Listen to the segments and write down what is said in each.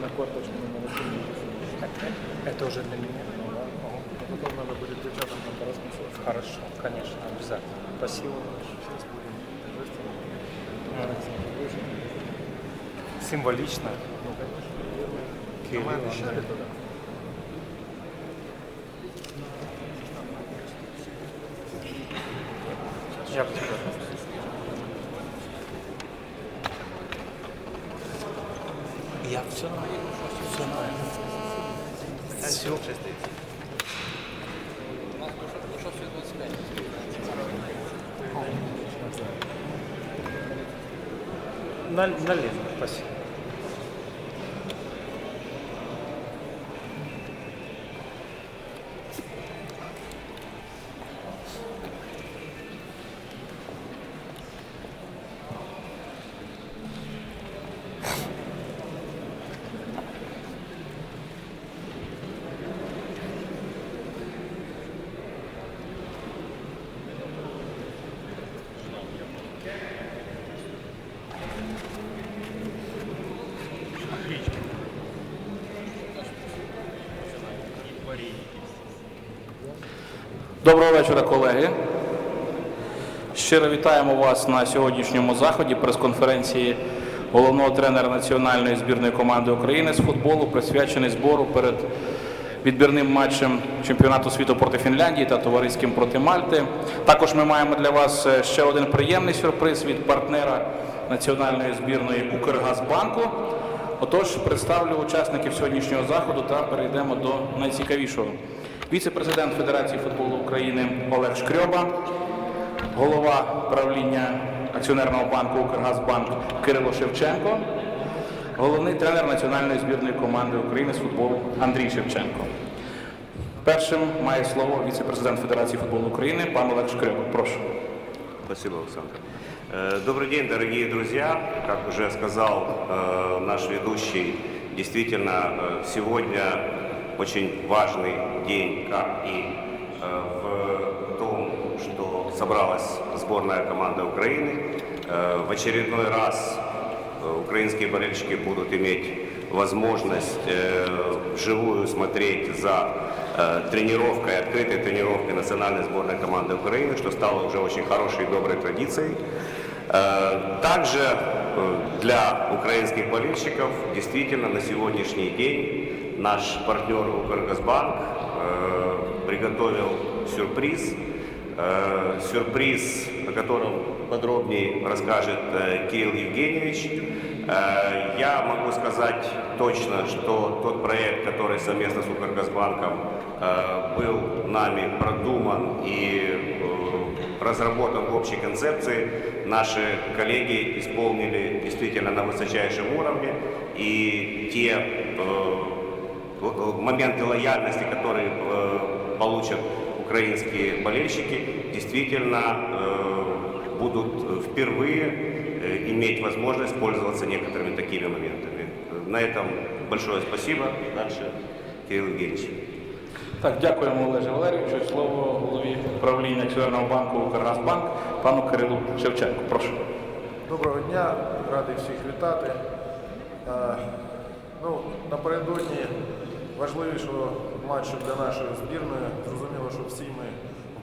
На корточку. Это уже для меня. Ого. Потом надо будет девчатам там порасписываться. Хорошо, конечно, обязательно. Спасибо. Сейчас будем. Символично. Ну, конечно. Но Кирилл Нал- на спасибо. Доброго вечора, колеги. Щиро вітаємо вас на сьогоднішньому заході прес-конференції головного тренера національної збірної команди України з футболу, присвячений збору перед відбірним матчем чемпіонату світу проти Фінляндії та товариським проти Мальти. Також ми маємо для вас е, ще один приємний сюрприз від партнера національної збірної Укргазбанку. Отож, представлю учасників сьогоднішнього заходу та перейдемо до найцікавішого Віце-президент Федерації футболу України Олег Шкрьоба, голова правління акціонерного банку Укргазбанк Кирило Шевченко, головний тренер національної збірної команди України з футболу Андрій Шевченко. Першим має слово віце-президент Федерації футболу України пан Олег Шкрьоба. Прошу. Спасибо, Александр. Э, Добрый день, дорогие друзья. Как уже сказал э, наш ведущий, действительно, э, сегодня очень важный день, как и э, в том, что собралась сборная команда Украины. Э, В очередной раз э, украинские болельщики будут иметь возможность э, вживую смотреть за э, тренировкой, открытой тренировкой национальной сборной команды Украины, что стало уже очень хорошей и доброй традицией. Э, Также э, для украинских болельщиков действительно на сегодняшний день наш партнер Укргазбанк э, приготовил сюрприз. Э, Сюрприз, о котором подробнее расскажет э, Кирилл Евгеньевич. Э, Я могу сказать точно, что тот проект, который совместно с Укргазбанком э, был нами продуман и э, разработан в общей концепции, наши коллеги исполнили действительно на высочайшем уровне. И те э, моменты лояльности, которые э, получат украинские болельщики, действительно э, будут впервые э, иметь возможность пользоваться некоторыми такими моментами. На этом большое спасибо. Дальше Кирилл Евгеньевич. Так, дякуємо Олеже Валерійовичу. Слово голові правління акціонерного банку Укргазбанк пану Кирилу Шевченку. Прошу. Доброго дня, радий всіх вітати. Е, Ну, напередодні важливішого матчу для нашої збірної. Зрозуміло, що всі ми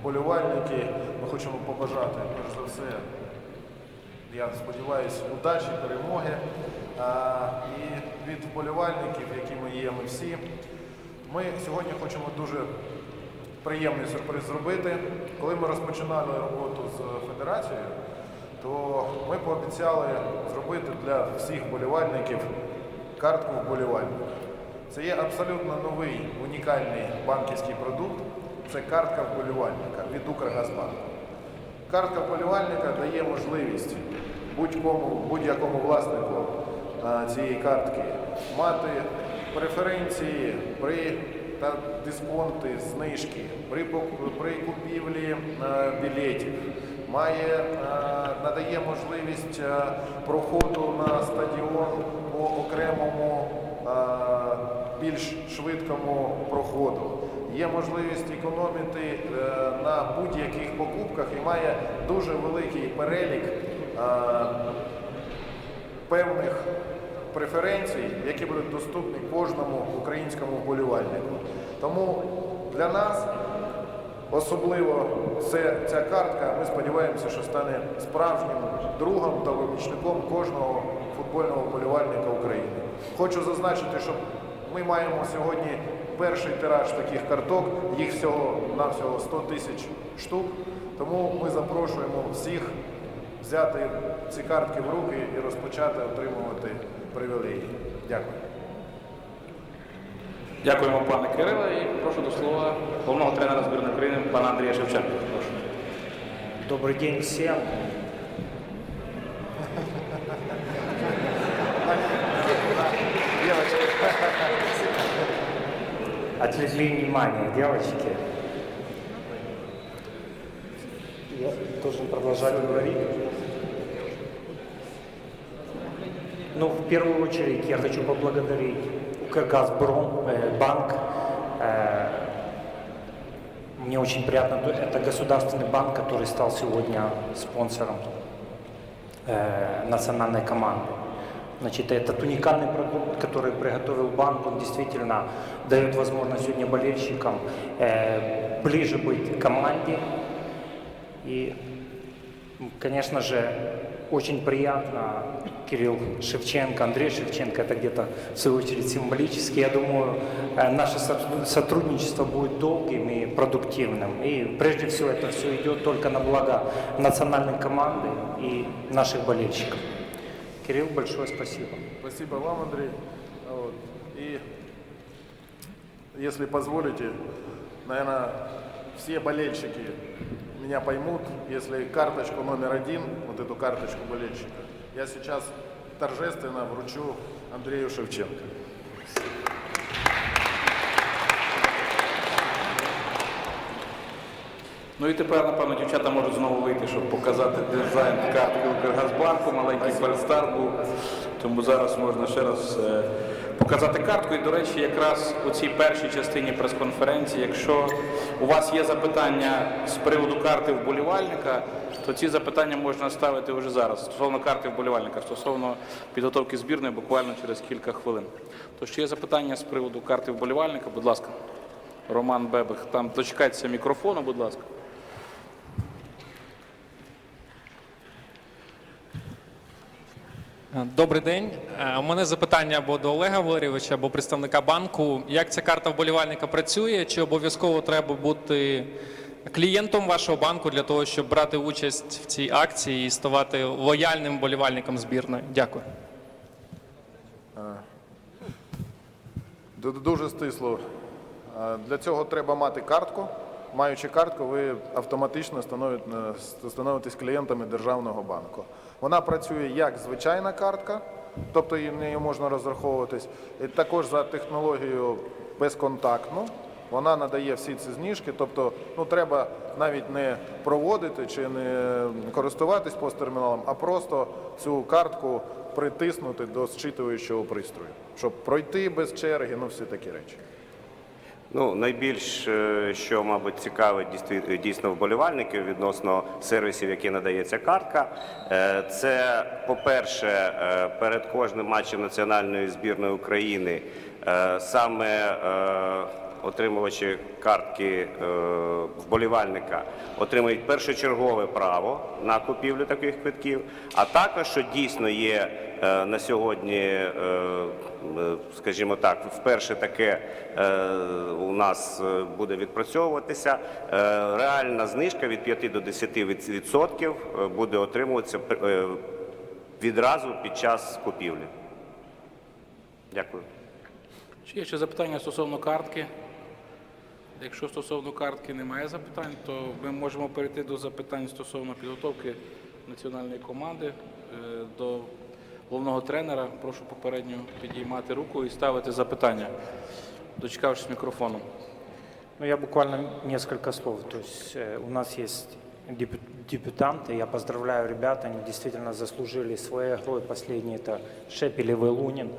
вболівальники. Ми хочемо побажати, перш за все, я сподіваюся, удачі, перемоги. І від вболівальників, які ми є, ми всі, ми сьогодні хочемо дуже приємний сюрприз зробити. Коли ми розпочинали роботу з федерацією, то ми пообіцяли зробити для всіх вболівальників картку вболівальника. Це є абсолютно новий унікальний банківський продукт. Це картка вболівальника від Укргазбанку. Картка вболівальника дає можливість будь-якому власнику цієї картки мати преференції при та дисконти, знижки при, при купівлі а, білетів. Має, а, надає можливість а, проходу на стадіон по окремому е, більш швидкому проходу. Є можливість економити е, на будь-яких покупках і має дуже великий перелік е, певних преференцій, які будуть доступні кожному українському вболівальнику. Тому для нас особливо це, ця картка, ми сподіваємося, що стане справжнім другом та помічником кожного футбольного вболівальника України. Хочу зазначити, що ми маємо сьогодні перший тираж таких карток, їх всього навсього 100 тисяч штук. Тому ми запрошуємо всіх взяти ці картки в руки і розпочати отримувати привілеї. Дякую. Дякуємо, пане Кириле, і прошу до слова головного тренера збірної України пана Андрія Шевченка. Прошу. Добрый день всем. Отвлекли внимание, девочки. Я должен продолжать говорить. Ну, в первую очередь я хочу поблагодарить УК-Газпром, э, банк. Э, мне очень приятно, то- это государственный банк, который стал сегодня спонсором э, национальной команды. Значит, этот уникальный продукт, который приготовил банк, он действительно дает возможность сегодня болельщикам э, ближе быть к команде. И, м, конечно же, очень приятно Кирилл Шевченко, Андрей Шевченко, это где-то в свою очередь символически. Я думаю, э, наше со- сотрудничество будет долгим и продуктивным. И прежде всего это все идет только на благо национальной команды и наших болельщиков. Кирилл, большое спасибо. Спасибо вам, Андрей. Вот. И если позволите, наверное, все болельщики меня поймут, если карточку номер один, вот эту карточку болельщика, я сейчас торжественно вручу Андрею Шевченко. Ну і тепер, напевно, дівчата можуть знову вийти, щоб показати дизайн картки Укргазбанку. Маленький перестарт був. Тому зараз можна ще раз е, показати картку. І, до речі, якраз у цій першій частині прес-конференції, якщо у вас є запитання з приводу карти вболівальника, то ці запитання можна ставити вже зараз стосовно карти вболівальника, стосовно підготовки збірної буквально через кілька хвилин. Тож, чи є запитання з приводу карти вболівальника, будь ласка. Роман Бебих, там дочекайтеся мікрофону, будь ласка. Добрий день. Е, У мене запитання або до Олега Валерійовича, або представника банку. Як ця карта вболівальника працює? Чи обов'язково треба бути клієнтом вашого банку для того, щоб брати участь в цій акції і ставати лояльним вболівальником збірної? Дякую. Дуже стисло. Е, Для цього треба мати картку. Маючи картку, ви автоматично е, становитесь клієнтами державного банку. Вона працює як звичайна картка, тобто нею можна розраховуватись, і також за технологією безконтактну. Вона надає всі ці зніжки, тобто ну, треба навіть не проводити чи не користуватись посттерміналом, а просто цю картку притиснути до зчитуючого пристрою, щоб пройти без черги, ну всі такі речі. Ну, найбільш, е, що, мабуть, цікавить дійсно- вболівальників відносно сервісів, які надає ця картка, е, це, по-перше, е, перед кожним матчем національної збірної України саме отримувачі картки вболівальника отримують першочергове право на купівлю таких квитків, а також, що дійсно є на сьогодні, скажімо так, вперше таке е, у нас е, буде відпрацьовуватися. Е, Реальна знижка від 5 до 10% е, буде отримуватися е, відразу під час купівлі. Дякую. Чи є ще запитання стосовно картки? Якщо стосовно картки немає запитань, то ми можемо перейти до запитань стосовно підготовки національної команди е, до головного тренера. Прошу попередньо підіймати руку і ставити запитання, дочекавшись мікрофону. Ну, я буквально несколько слов. То есть э, у нас есть дебю- дебютанты. Я поздравляю ребят, они действительно заслужили своей игрой. Последний это Шепелев и Лунин.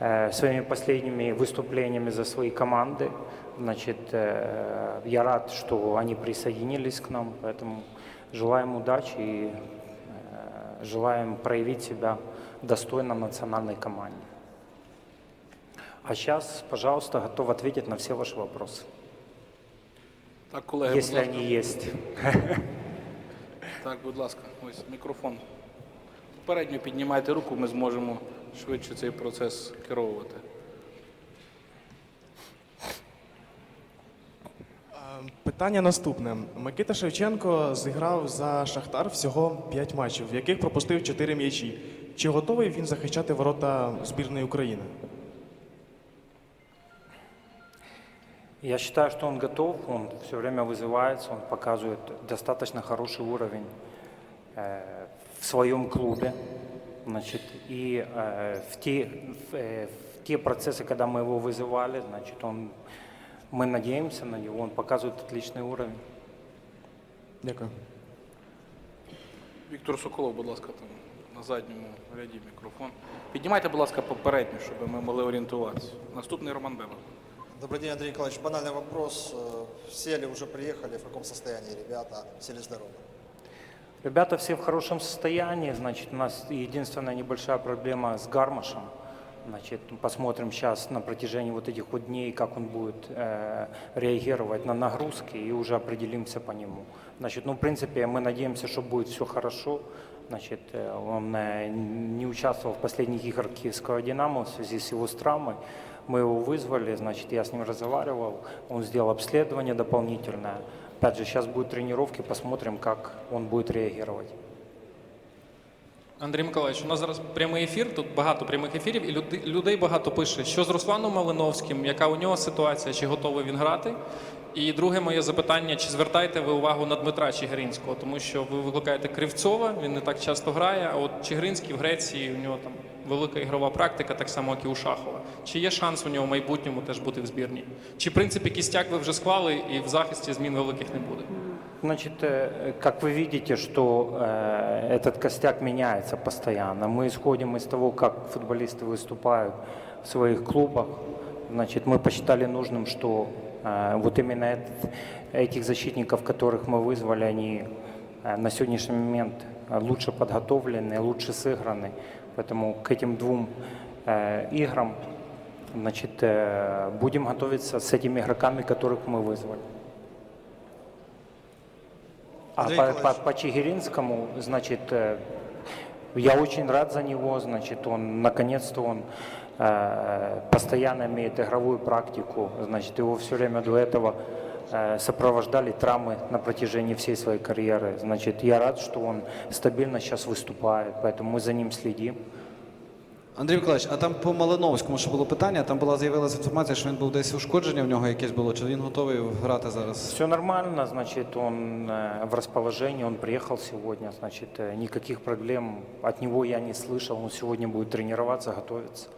э, своими последними выступлениями за свои команды. Значит, э, я рад, что они присоединились к нам, поэтому желаем удачи и э, желаем проявить себя достойно национальной команде. А сейчас, пожалуйста, готов ответить на все ваши вопросы, Так, колеги, если ласка. они есть. Так, будь ласка, ось мікрофон. Попередньо піднімайте руку, ми зможемо швидше цей процес керовувати. Е, Питання наступне. Микита Шевченко зіграв за Шахтар всього 5 матчів, в яких пропустив 4 м'ячі. Чи готовий він захищати ворота збірної України? Я считаю, что он готов, он все время вызывается, он показывает достаточно хороший уровень э, в своем клубе. Значит, и э, в, те, в, э, в те процессы, когда мы его вызывали, значит, он, мы надеемся на него, он показывает отличный уровень. Дякую. Віктор Соколов, будь ласка, там на задньому ряді мікрофон. Піднімайте, будь ласка, попередньо, щоб ми могли орієнтуватися. Наступний Роман Бебер. Добрый день, Андрей Николаевич. Банальный вопрос. Э, Все ли уже приехали, в каком состоянии ребята, все ли здоровы? Ребята все в хорошем состоянии, значит, у нас единственная небольшая проблема с Гармашем. Значит, посмотрим сейчас на протяжении вот этих вот дней, как он будет э, реагировать на нагрузки и уже определимся по нему. Значит, ну, в принципе, мы надеемся, что будет все хорошо. Значит, э, он э, не участвовал в последних играх Киевского «Динамо» в связи с его с травмой. Мы его вызвали, значит, я с ним разговаривал, он сделал обследование дополнительное. Опять же, сейчас будут тренировки, посмотрим, как он будет реагировать. Андрій Миколаївич, у нас зараз прямий ефір, тут багато прямих ефірів, і люди- людей багато пише, що з Русланом Малиновським, яка у нього ситуація, чи готовий він грати. І друге моє запитання: чи звертаєте ви увагу на Дмитра Чигиринського? Тому що ви викликаєте Кривцова, він не так часто грає. А от Чигиринський в Греції у нього там велика ігрова практика, так само як і у Шахова. Чи є шанс у нього в майбутньому теж бути в збірні? Чи в принципі кістяк ви вже склали і в захисті змін великих не буде? Значит, э, как вы видите, что э, этот костяк меняется постоянно. Мы исходим из того, как футболисты выступают в своих клубах. Значит, мы посчитали нужным, что э, вот именно этих защитников, которых мы вызвали, они э, на сегодняшний момент э, лучше подготовлены, лучше сыграны. Поэтому к этим двум э, играм значит, э, будем готовиться с этими игроками, которых мы вызвали. А по, по- по Чигиринскому, значит, э, я очень рад за него, значит, он, наконец-то он постоянно имеет игровую практику, значит, его все время до этого э, сопровождали травмы на протяжении всей своей карьеры. Значит, я рад, что он стабильно сейчас выступает, поэтому мы за ним следим. Андрій Миколаївич, а там по Малиновському ще було питання, там була з'явилася інформація, що він був десь ушкодження в нього якесь було, чи він готовий грати зараз? Все нормально, значит, он э, в расположении, он приехал сегодня, значит, э, никаких проблем от него я не слышал, он сегодня будет тренироваться, готовиться.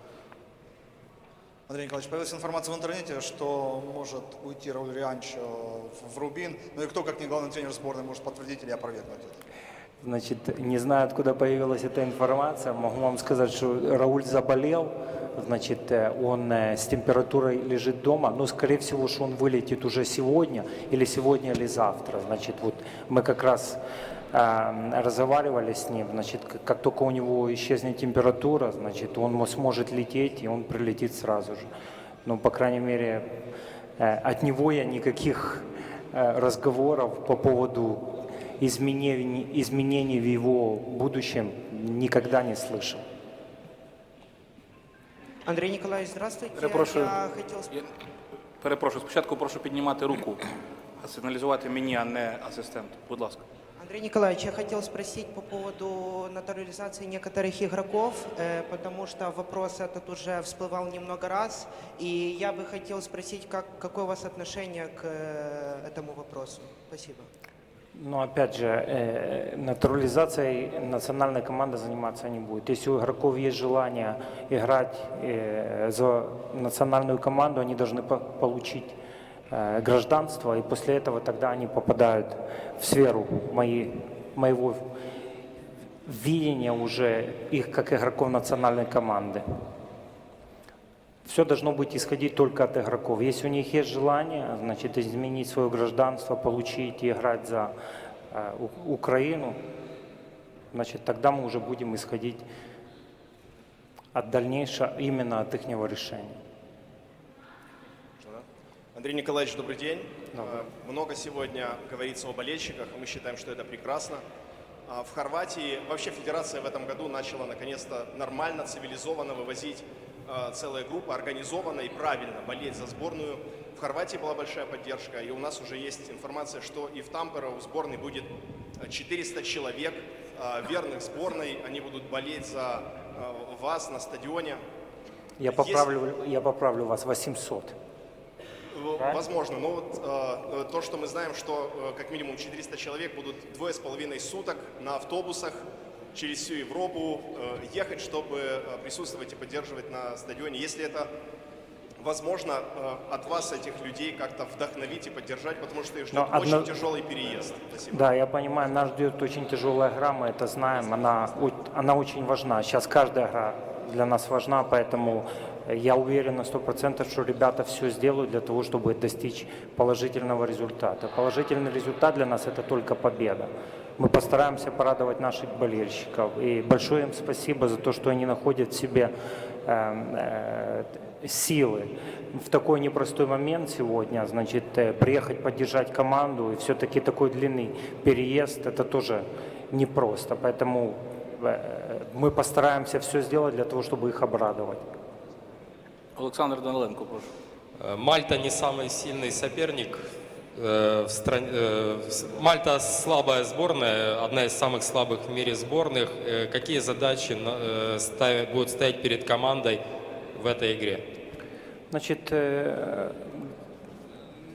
Андрей Николаевич, появилась информация в интернете, что может уйти Рауль Рианчо в- в Рубин. Ну и кто, как не главный тренер сборной, может подтвердить или опровергнуть это? Значит, не знаю, откуда появилась эта информация. Могу вам сказать, что Рауль заболел. Значит, э, он э, с температурой лежит дома. Но, скорее всего, что он вылетит уже сегодня, или сегодня, или завтра. Значит, вот мы как раз э, разговаривали с ним. Значит, к- как только у него исчезнет температура, значит, он мо- сможет лететь, и он прилетит сразу же. Ну, по крайней мере, э, от него я никаких э, разговоров по поводу изменений, изменений в его будущем никогда не слышал. Андрей Николаевич, здравствуйте. Перепрошую. Я хотел сп- Я перепрошую, спочатку прошу піднімати руку, а сигналізувати мені, а не асистенту. Будь ласка. Андрей Николаевич, я хотел спросить по поводу натурализации некоторых игроков, э, потому что вопрос этот уже всплывал немного раз, и я бы хотел спросить, как, какое у вас отношение к э, этому вопросу. Спасибо. Но опять же, э, натурализацией национальная команда заниматься не будет. Если у игроков есть желание играть э, за национальную команду, они должны по- получить э, гражданство, и после этого тогда они попадают в сферу моей, моего видения уже их как игроков национальной команды. все должно быть исходить только от игроков. Если у них есть желание, значит, изменить свое гражданство, получить и играть за э, У- Украину, значит, тогда мы уже будем исходить от дальнейшего, именно от их решения. Андрей Николаевич, добрый день. Э, Много сегодня говорится о болельщиках, и мы считаем, что это прекрасно. А В Хорватии вообще федерация в этом году начала наконец-то нормально, цивилизованно вывозить э, целая группа, организованно и правильно болеть за сборную. В Хорватии была большая поддержка, и у нас уже есть информация, что и в Тампере у сборной будет э, 400 человек, э, верных сборной. Они будут болеть за вас на стадионе. Я поправлю, я поправлю вас, 800. Э, Возможно, но вот э, э, то, что мы знаем, что э, как минимум 400 человек будут двое с половиной суток на автобусах через всю Европу э, ехать, чтобы э, присутствовать и поддерживать на стадионе. Если это возможно, э, от вас этих людей как-то вдохновить и поддержать, потому что их ждет Но очень одно- тяжелый переезд. Спасибо. Да, я понимаю, нас ждет очень тяжелая игра, мы это знаем, она, она очень важна. Сейчас каждая игра для нас важна, поэтому я уверен на 100%, что ребята все сделают для того, чтобы достичь положительного результата. Положительный результат для нас – это только победа. Мы постараемся порадовать наших болельщиков. И большое им спасибо за то, что они находят в себе эм, э, силы в такой непростой момент сегодня, значит, э, приехать поддержать команду, и все-таки такой длинный переезд, это тоже непросто. Поэтому э, мы постараемся все сделать для того, чтобы их обрадовать. Олександр Даниленко, прошу. Э, Мальта не самый сильный соперник. э, в стране. э, Мальта слабая сборная, одна из самых слабых в мире сборных. Какие задачи будут стоять перед командой в этой игре? Значит,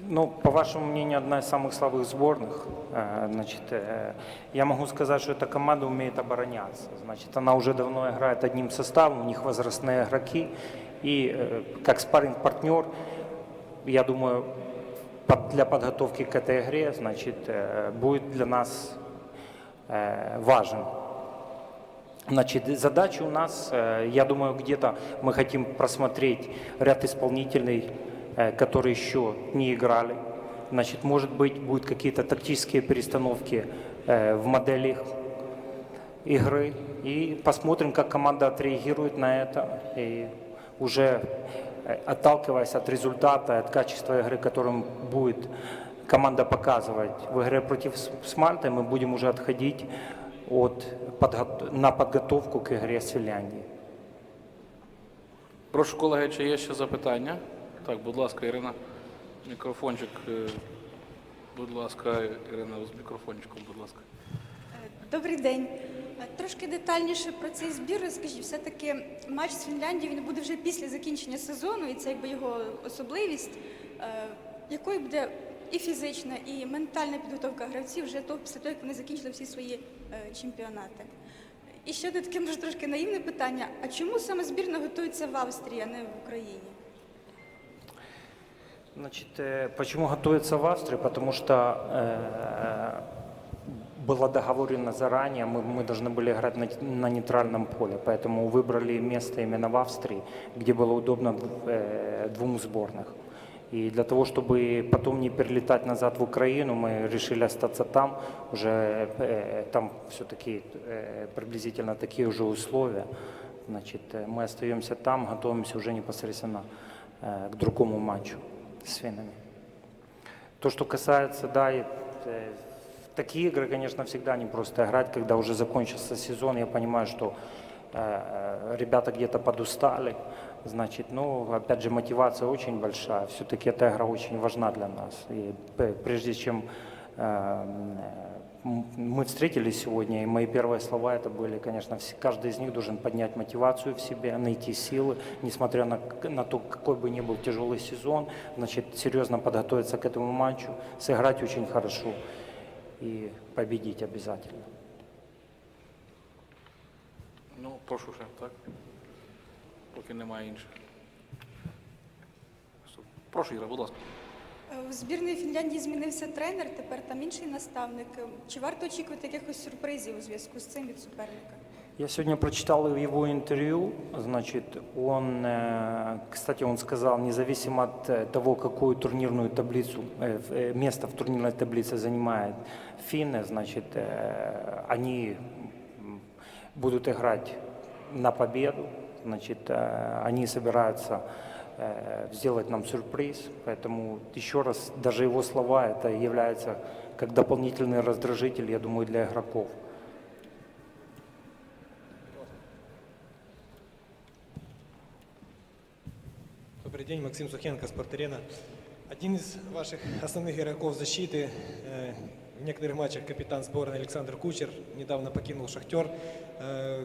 ну, по вашему мнению, одна из самых слабых сборных. Значит, я могу сказать, что эта команда умеет обороняться. Значит, она уже давно играет одним составом, у них возрастные игроки. И э, как спарринг-партнер, я думаю, для подготовки к этой игре, значит, э, будет для нас э, важен. Значит, задача у нас, я думаю, где-то мы хотим просмотреть ряд исполнителей, которые еще не играли. Значит, может быть, будут какие-то тактические перестановки в моделях игры. И посмотрим, как команда отреагирует на это. И уже э, отталкиваясь от результата, от качества игры, которым будет команда показывать в игре против С- с Мальтой, мы будем уже отходить от подго- на подготовку к игре с Финляндией. Прошу, колеги, чи є ще запитання? Так, будь ласка, Ірина. Мікрофончик. е, Будь ласка, Ірина, з мікрофончиком, будь ласка. Добрий день. Е, Трошки детальніше про цей збір розкажіть. Все-таки матч з Фінляндією він буде вже після закінчення сезону, і це якби його особливість. Е, Якою буде і фізична, і ментальна підготовка гравців вже то, після того, як вони закінчили всі свої е, чемпіонати. І ще таке, може, трошки наївне питання: а чому саме збірна готується в Австрії, а не в Україні? Значит, э, почему готовится в Австрии? Потому что э, было договорено заранее, мы, мы должны были играть на, на нейтральном поле, поэтому выбрали место именно в Австрии, где было удобно э, двум сборных. И для того, чтобы потом не перелетать назад в Украину, мы решили остаться там. Уже э, там все-таки э, приблизительно такие уже условия. Значит, э, мы остаемся там, готовимся уже непосредственно э, к другому матчу с финнами. То, что касается, да, и, э, в такие игры, конечно, всегда не просто играть, когда уже закончился сезон. Я понимаю, что э, ребята где-то подустали, значит, ну, опять же, мотивация очень большая. Все-таки эта игра очень важна для нас. И п- прежде чем э, м- мы встретились сегодня, и мои первые слова это были, конечно, все- каждый из них должен поднять мотивацию в себе, найти силы, несмотря на, к- на то, какой бы ни был тяжелый сезон, значит, серьезно подготовиться к этому матчу, сыграть очень хорошо и победить обязательно. Ну, прошу ще, так? Поки немає інших. Прошу, Іра, будь ласка. В збірної Фінляндії змінився тренер, тепер там інший наставник. Чи варто очікувати якихось сюрпризів у зв'язку з цим від суперника? Я сегодня прочитал его интервью, значит, он, э, кстати, он сказал, независимо от э, того, какую турнирную таблицу, э, место в турнирной таблице занимает финны, значит, они будут играть на победу, значит, они собираются сделать нам сюрприз, поэтому еще раз, даже его слова, это является как дополнительный раздражитель, я думаю, для игроков. Добрый день, Максим Сухенко, Спорт-Арена. Один из ваших основных игроков защиты, э, в некоторых матчах капитан сборной Александр Кучер, недавно покинул «Шахтер».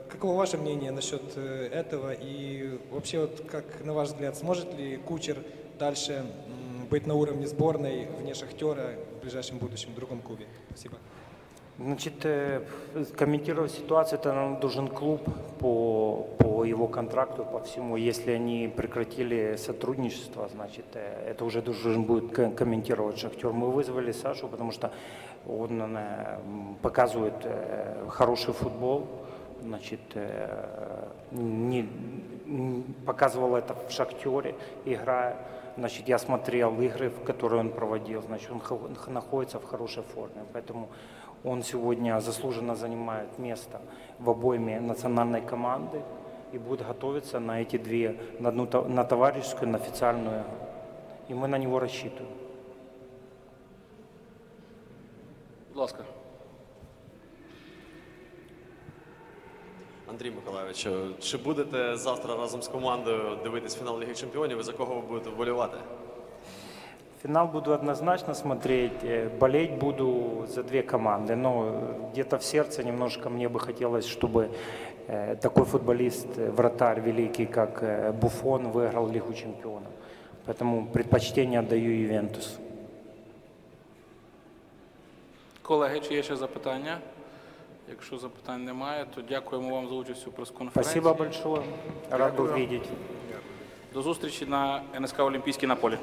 Каково ваше мнение насчет э, этого? И вообще, вот, как на ваш взгляд, сможет ли Кучер дальше быть на уровне сборной вне «Шахтера» в ближайшем будущем в другом клубе? Спасибо. Значит, э, комментировать ситуацию, это нам должен клуб по, по его контракту, по всему. Если они прекратили сотрудничество, значит, э, это уже должен будет ко- комментировать Шахтер. Мы вызвали Сашу, потому что он э, м, показывает э, хороший футбол, значит, э, не, м, показывал это в Шахтере, играя. Значит, я смотрел игры, в которые он проводил, значит, он хо- находится в хорошей форме. Поэтому он сегодня заслуженно занимает место в обойме национальной команды и будет готовиться на эти две, на одну то- на товарищескую, на официальную. игру. И мы на него рассчитываем. Будь ласка. Андрій Миколайович, чи будете завтра разом з командою дивитись фінал Ліги Чемпіонів і за кого ви будете вболівати? Финал буду однозначно смотреть, э, болеть буду за две команды, но э, где-то в сердце немножко мне бы хотелось, чтобы э, такой футболист, э, вратарь великий, как э, Буфон, выиграл Лигу чемпионов. Поэтому предпочтение отдаю Ювентусу. Колеги, чи є ще запитання? Якщо запитань немає, то дякуємо вам за участь у прес-конференції. Спасибо большое. Рад был видеть. До зустрічі на НСК Олімпійській на полі.